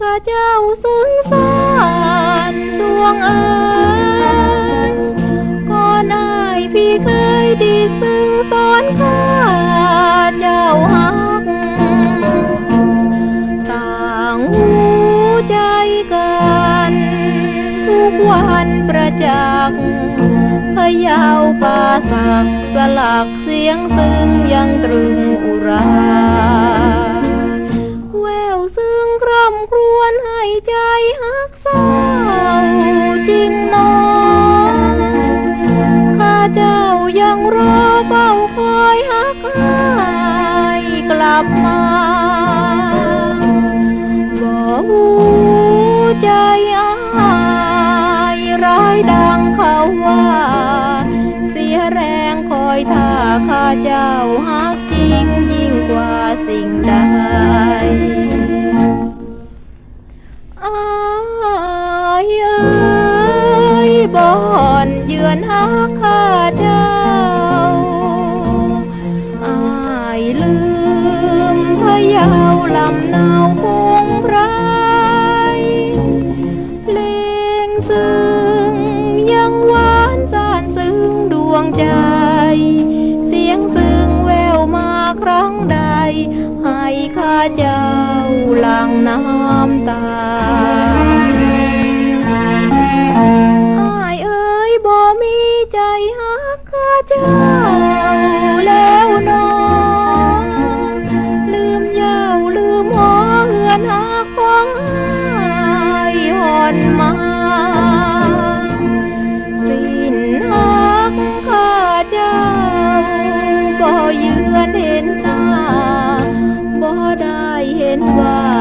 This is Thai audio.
ข้าเจ้าซึ้งสารสวงเอ๋ยก่อนอายพี่เคยดีซึ้งสอนข้าเจ้าฮัก ต่างหูใจกันทุกวันประจักษ์พยาวป่าศักสลักเสียงซึ้งยังตรึงอุรา กเศร้าจริงนอข้าเจ้ายังรอเฝ้าคอยหักอายกลับมาบ่หูใจอายร้ายดังเขาว่า เสียแรงคอยท่าข้าเจ้าหักจริงยิ่งกว่าสิ่งใด บอนเยือนหาข้าเจ้าอายลืมพะเยาวลำเนาพงไพรเพลงซึ้งยังหวานสานซึ้งดวงใจ เสียงซึ้งแววมาครั้งใด ให้ข้าเจ้าหลังน้ำตา เจ้าแล้วหนอลืมยาวลืมหอเหือนหักของอายหอนมาสิ้นหักข้าเจ้าบ่เยือนเห็นหน้าบ่ได้เห็นว่า